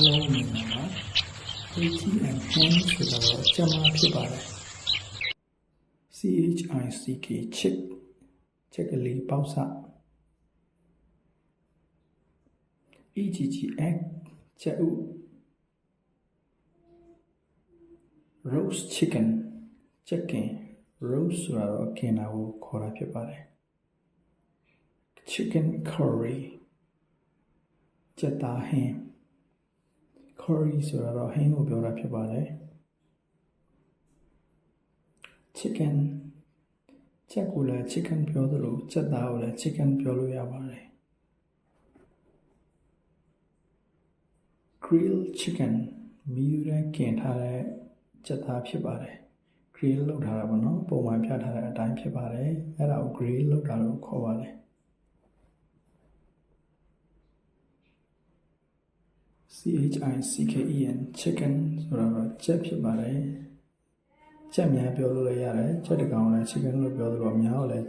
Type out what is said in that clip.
အားလုံးမြင်ပါမှာ ATM hand ဆိုတာတော့ကျမဖြစ်ပါတယ် CHICK chick ချက်ကလေးပေါက်စ EGG egg ချက်ဥ roast chicken ချက်ကင် roast ဆိုတာတော့ကင်တာကိုခေါ်တာဖြစ်ပါတယ် chicken curry ချက်သားဟင်း curry ဆိုတာတော့ဟင်းကိုပြောတာဖြစ်ပါတယ် chicken ချက်ကိုလည်း chicken ပြောသလိုချက်သားကိုလည်း chicken ပြောလို့ရပါတယ် grilled chicken မီးယူတဲ့ကင်ထားတဲ့ချက်သားဖြစ်ပါတယ် grill လုပ်ထားတာပေါ့နော်ပုံမှန်ပြထားတဲ့အတိုင်းဖြစ်ပါတယ်အဲ့ဒါကို grill လုပ်တာလို့ခေါ်ပါတယ် C H I C K E N chicken ဆိုတာတော့ချက်ဖြစ်ပါတယ်ချက်များပြောလို့လည်းရတယ်ချက်တကောင်လည်း chicken လို့ပြောသလိုအများကိုလည်း